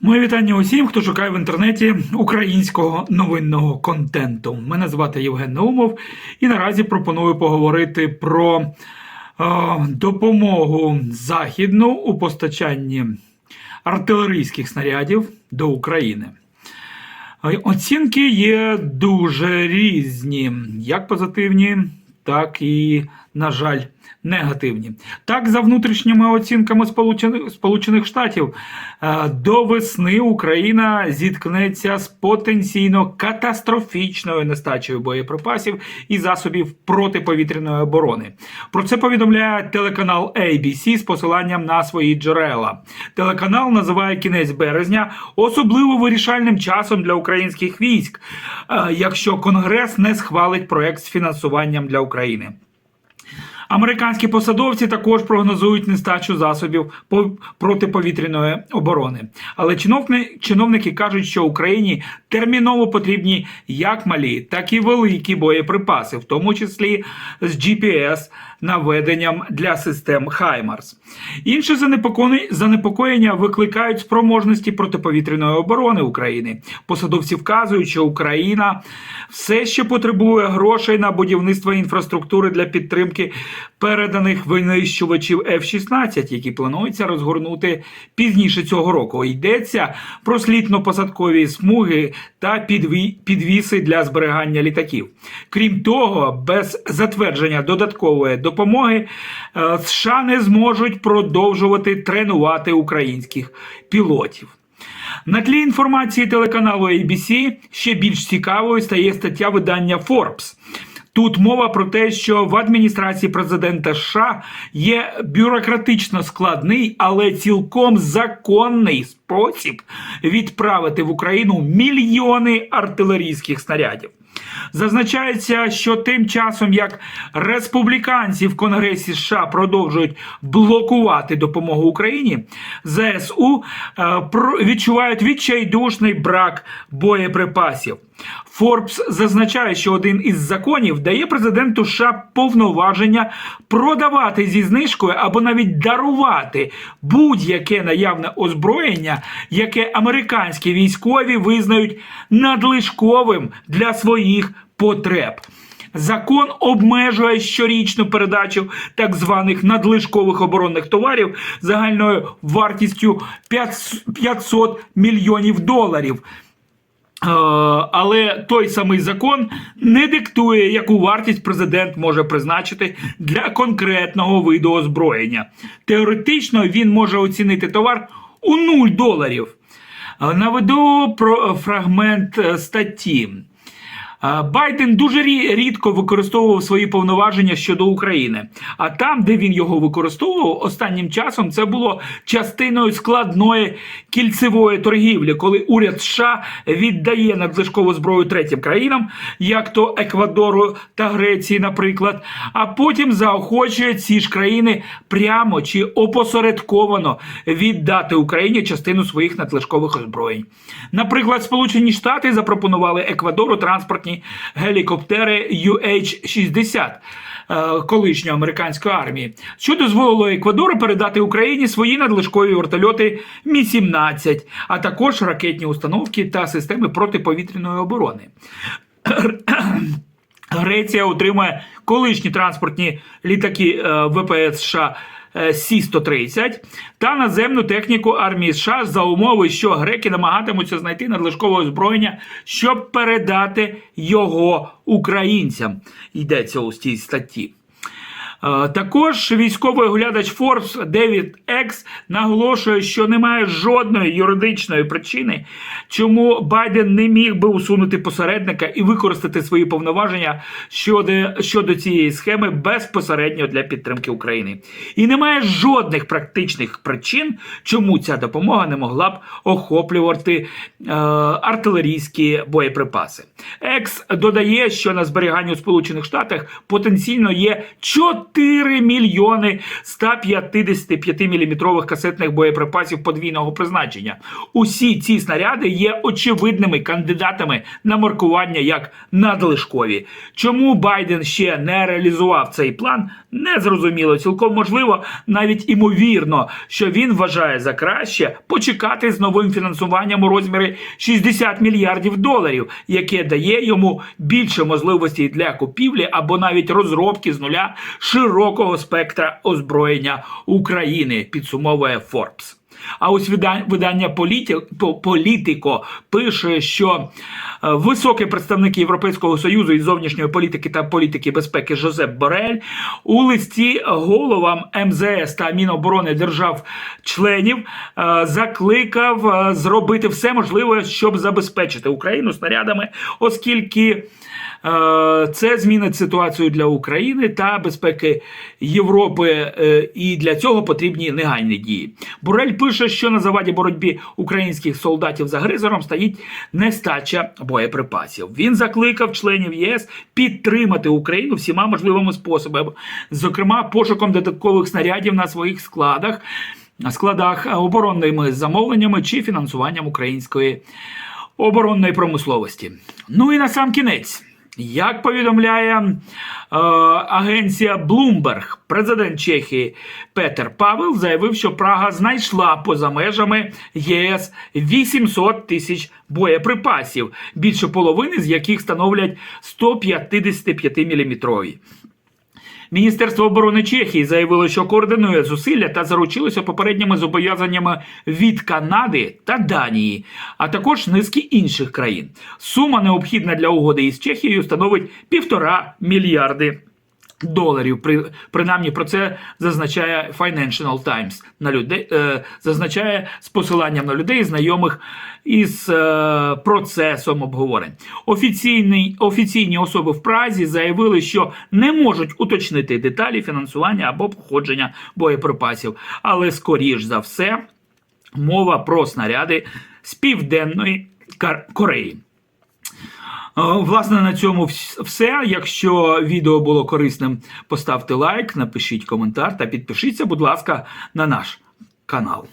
Моє вітання усім, хто шукає в інтернеті українського новинного контенту. Мене звати Євген Наумов, і наразі пропоную поговорити про е, допомогу західну у постачанні артилерійських снарядів до України. Е, Оцінки є дуже різні, як позитивні, так і, на жаль, негативні. Так, за внутрішніми оцінками Сполучених, Штатів, е, до весни Україна зіткнеться з потенційно катастрофічною нестачею боєприпасів і засобів протиповітряної оборони. Про це повідомляє телеканал ABC з посиланням на свої джерела. Телеканал називає кінець березня особливо вирішальним часом для українських військ, е, якщо Конгрес не схвалить проект з фінансуванням для України. Американські посадовці також прогнозують нестачу засобів по- протиповітряної оборони. Але чиновни- чиновники кажуть, що Україні терміново потрібні як малі, так і великі боєприпаси, в тому числі з GPS наведенням для систем Хаймарс. Інше занепокоєння- викликають спроможності протиповітряної оборони України. Посадовці вказують, що Україна все ще потребує грошей на будівництво інфраструктури для підтримки переданих винищувачів F-16, які планується розгорнути пізніше цього року. Йдеться про слідно-посадкові смуги та підві- підвіси для зберігання літаків. Крім того, без затвердження додаткової допомоги е, США не зможуть продовжувати тренувати українських пілотів. На тлі інформації телеканалу ABC ще більш цікавою стає стаття видання Forbes. Тут мова про те, що в адміністрації президента США є бюрократично складний, але цілком законний спосіб відправити в Україну мільйони артилерійських снарядів. Зазначається, що тим часом як республіканці в Конгресі США продовжують блокувати допомогу Україні, ЗСУ е, відчувають відчайдушний брак боєприпасів. Форбс зазначає, що один із законів дає президенту США повноваження продавати зі знижкою або навіть дарувати будь-яке наявне озброєння, яке американські військові визнають надлишковим для своїх потреб. Закон обмежує щорічну передачу так званих надлишкових оборонних товарів загальною вартістю 500 мільйонів доларів. Е, Але той самий закон не диктує, яку вартість президент може призначити для конкретного виду озброєння. Теоретично він може оцінити товар у 0 доларів. Е, Наведу про фрагмент е, статті. Е, Байден дуже рідко використовував свої повноваження щодо України. А там, де він його використовував, останнім часом це було частиною складної кільцевої торгівлі, коли уряд США віддає надлишкову зброю третім країнам, як то Еквадору та Греції, наприклад, а потім заохочує ці ж країни прямо чи опосередковано віддати Україні частину своїх надлишкових озброєнь. Наприклад, Сполучені Штати запропонували Еквадору транспортні гелікоптери UH-60 е, колишньої американської армії, що дозволило Еквадору передати Україні свої надлишкові вертольоти Мі-17, а також ракетні установки та системи протиповітряної оборони. Греція отримає колишні транспортні літаки е, ВПС США Сі-130 та наземну техніку армії США за умови, що греки намагатимуться знайти надлишкове озброєння, щоб передати його українцям. Йдеться у цій статті. Е, Також військовий оглядач Forbes Девід Екс наголошує, що немає жодної юридичної причини, чому Байден не міг би усунути посередника і використати свої повноваження щодо, щодо цієї схеми безпосередньо для підтримки України. І немає жодних практичних причин, чому ця допомога не могла б охоплювати е, артилерійські боєприпаси. Екс додає, що на зберіганні у Сполучених Штатах потенційно є 4 4 мільйони 155 мм касетних боєприпасів подвійного призначення. Усі ці снаряди є очевидними кандидатами на маркування як надлишкові. Чому Байден ще не реалізував цей план, не зрозуміло. Цілком можливо, навіть імовірно, що він вважає за краще почекати з новим фінансуванням у розмірі 60 мільярдів доларів, яке дає йому більше можливостей для купівлі або навіть розробки з нуля широкого спектра озброєння України, підсумовує Forbes. А ось вида- видання «Політі- Політико пише, що е, високий представник Європейського союзу із зовнішньої політики та політики безпеки Жозеп Борель у листі головам МЗС та Міноборони держав-членів е, закликав е, зробити все можливе, щоб забезпечити Україну снарядами, оскільки. Е, Це змінить ситуацію для України та безпеки Європи, е, і для цього потрібні негайні дії. Борель пише, що на заваді боротьбі українських солдатів з агресором стоїть нестача боєприпасів. Він закликав членів ЄС підтримати Україну всіма можливими способами, зокрема пошуком додаткових снарядів на своїх складах, складах оборонними замовленнями чи фінансуванням української оборонної промисловості. Ну і на сам кінець. Як повідомляє е, агенція Bloomberg, президент Чехії Петер Павел заявив, що Прага знайшла поза межами ЄС 800 тисяч боєприпасів, більше половини з яких становлять 155 мм. Міністерство оборони Чехії заявило, що координує зусилля та заручилося попередніми зобов'язаннями від Канади та Данії, а також низки інших країн. Сума необхідна для угоди із Чехією становить півтора мільярди. Доларів при принаймні про це зазначає Financial Times на людей, е, зазначає з посиланням на людей, знайомих із е, процесом обговорень. Офіційні, офіційні особи в Празі заявили, що не можуть уточнити деталі фінансування або походження боєприпасів, але скоріш за все мова про снаряди з південної Кореї. Е, Власне, на цьому все. Якщо відео було корисним, поставте лайк, напишіть коментар та підпишіться, будь ласка, на наш канал.